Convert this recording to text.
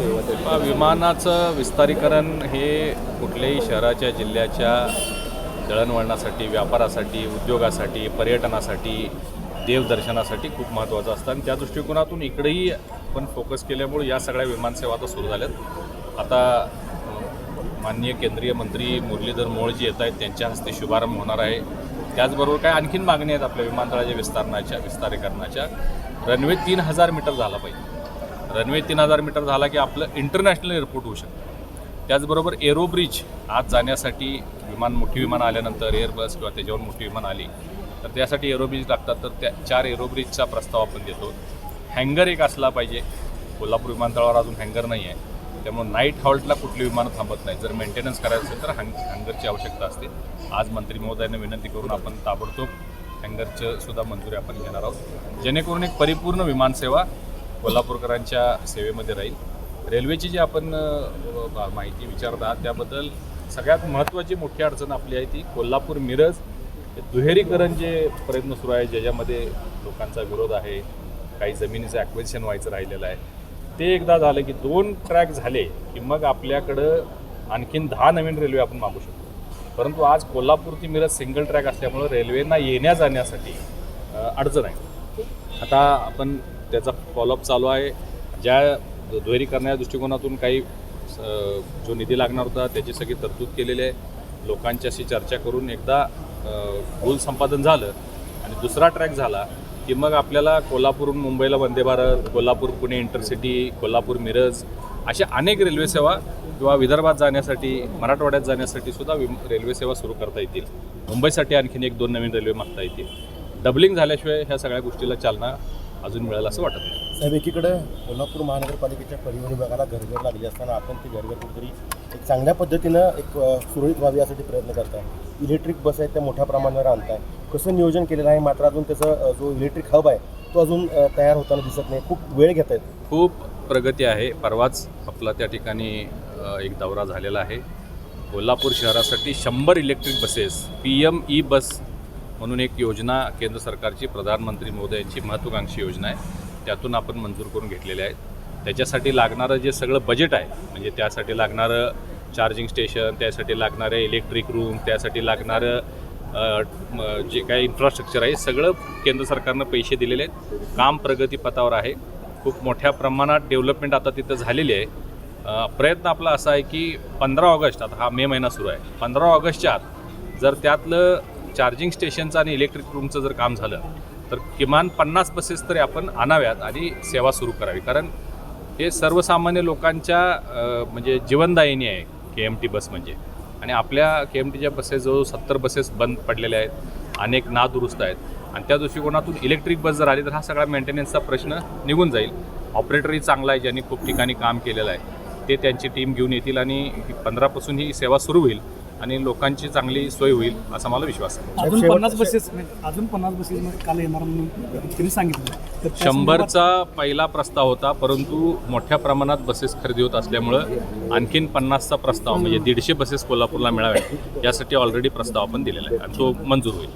विमानाचं विस्तारीकरण हे कुठल्याही शहराच्या जिल्ह्याच्या दळणवळणासाठी व्यापारासाठी उद्योगासाठी पर्यटनासाठी देवदर्शनासाठी खूप महत्त्वाचं असतं. आणि त्या दृष्टिकोनातून इकडेही आपण फोकस केल्यामुळे या सगळ्या विमानसेवा आता सुरू झाल्यात. आता माननीय केंद्रीय मंत्री मुरलीधर मोळजी येत आहेत त्यांच्या हस्ते शुभारंभ होणार आहे. त्याचबरोबर काय आणखीन मागणी आहेत आपल्या विमानतळाच्या विस्तारणाच्या विस्तारीकरणाच्या? रनवे तीन हजार मीटर झाला पाहिजे. रनवे तीन हजार मीटर झाला की आपलं इंटरनॅशनल एअरपोर्ट होऊ शकतं. त्याचबरोबर एरो ब्रिज आज जाण्यासाठी विमान मोठी विमान आल्यानंतर एअरबस किंवा त्याच्यावर मोठी विमान आली तर त्यासाठी एरो ब्रिज लागतात. तर त्या चार एरो ब्रिजचा प्रस्ताव आपण देतो. हँगर एक असला पाहिजे. कोल्हापूर विमानतळावर अजून हँगर नाही आहे. त्यामुळे नाईट हॉल्टला कुठली विमानं थांबत नाही. जर मेंटेनन्स करायचं असेल तर हँग हँगरची आवश्यकता असते. आज मंत्री महोदयांना विनंती करून आपण ताबडतोब हँगरचं सुद्धा मंजुरी आपण घेणार आहोत. जेणेकरून एक परिपूर्ण विमानसेवा कोल्हापूरकरांच्या सेवेमध्ये राहील. रेल्वेची जी आपण माहिती विचारत आहात त्याबद्दल सगळ्यात महत्त्वाची मोठी अडचण आपली आहे ती कोल्हापूर मिरज. हे दुहेरीकरण जे प्रयत्न सुरू आहे ज्याच्यामध्ये लोकांचा विरोध आहे काही जमिनीचं ॲक्वेशन व्हायचं राहिलेलं आहे ते एकदा झालं की दोन ट्रॅक झाले की मग आपल्याकडं आणखीन दहा नवीन रेल्वे आपण मागू शकतो. परंतु आज कोल्हापूर ती मिरज सिंगल ट्रॅक असल्यामुळं रेल्वेंना येण्या जाण्यासाठी अडचण आहे. आता आपण त्याचा फॉलोअप चालू आहे. ज्या दुहेरीकरणाच्या दृष्टिकोनातून काही जो निधी लागणार होता त्याची सगळी तरतूद केलेली आहे. लोकांच्याशी चर्चा करून एकदा गोल संपादन झालं आणि दुसरा ट्रॅक झाला की मग आपल्याला कोल्हापूरहून मुंबईला वंदे भारत कोल्हापूर पुणे इंटरसिटी कोल्हापूर मिरज अशा अनेक रेल्वे सेवा किंवा विदर्भात जाण्यासाठी मराठवाड्यात जाण्यासाठी सुद्धा रेल्वेसेवा रेल्वे सेवा सुरू करता येतील. मुंबईसाठी आणखीन एक दोन नवीन रेल्वे मागता येतील. डबलिंग झाल्याशिवाय ह्या सगळ्या गोष्टीला चालना अजून मिळेल असं वाटत नाही. साहेब एकीकडे कोल्हापूर महानगरपालिकेच्या परिवहन विभागाला घरघर लागली असताना आपण ती घरघर कुठेतरी एक चांगल्या पद्धतीनं एक सुरळीत व्हावी यासाठी प्रयत्न करताय. इलेक्ट्रिक बस आहेत त्या मोठ्या प्रमाणावर आणताय. कसं नियोजन केलेलं आहे? मात्र अजून त्याचा जो इलेक्ट्रिक हब आहे तो अजून तयार होताना दिसत नाही. खूप वेळ घेत आहेत खूप प्रगती आहे. परवाच आपला त्या ठिकाणी एक दौरा झालेला आहे. कोल्हापूर शहरासाठी शंभर electric buses P M E bus म्हणून एक योजना केंद्र सरकारची प्रधानमंत्री मोदयांची महत्त्वाकांक्षी योजना आहे. त्यातून आपण मंजूर करून घेतलेले आहेत. त्याच्यासाठी लागणारं जे सगळं बजेट आहे म्हणजे त्यासाठी लागणारं चार्जिंग स्टेशन त्यासाठी लागणारे इलेक्ट्रिक रूम त्यासाठी लागणारं जे काही इन्फ्रास्ट्रक्चर आहे सगळं केंद्र सरकारनं पैसे दिलेले आहेत. काम प्रगतीपथावर आहे. खूप मोठ्या प्रमाणात डेव्हलपमेंट आता तिथं झालेली आहे. प्रयत्न आपला असा आहे की पंधरा ऑगस्ट आता हा मे महिना सुरू आहे. पंधरा ऑगस्टच्या आत जर त्यातलं चार्जिंग स्टेशनचं आणि इलेक्ट्रिक रूमचं जर काम झालं तर किमान पन्नास बसेस तरी आपण आणाव्यात आणि सेवा सुरू करावी. कारण हे सर्वसामान्य लोकांच्या म्हणजे जीवनदायिनी आहे के एम टी बस म्हणजे. आणि आपल्या के एम टीच्या बसेस जवळ सत्तर बसेस बंद पडलेल्या आहेत अनेक नादुरुस्त आहेत. आणि त्या दृष्टिकोनातून इलेक्ट्रिक बस जर आली तर हा सगळा मेंटेनन्सचा प्रश्न निघून जाईल. ऑपरेटरही चांगला आहे ज्यांनी खूप ठिकाणी काम केलेलं आहे. ते त्यांची टीम घेऊन येतील आणि पंधरापासून ही सेवा सुरू होईल. आणि लोकांची चांगली सोय होईल असा मला विश्वास आहे. अजून पन्नास बसेस अजून पन्नास बसेस काल येणार म्हणून त्यांनी सांगितलं. शंभरचा पहिला प्रस्ताव होता परंतु मोठ्या प्रमाणात बसेस खरेदी होत असल्यामुळं आणखीन पन्नासचा प्रस्ताव म्हणजे दीडशे बसेस कोल्हापूरला मिळाव्या यासाठी ऑलरेडी प्रस्ताव आपण दिलेला आहे. आणि तो मंजूर होईल.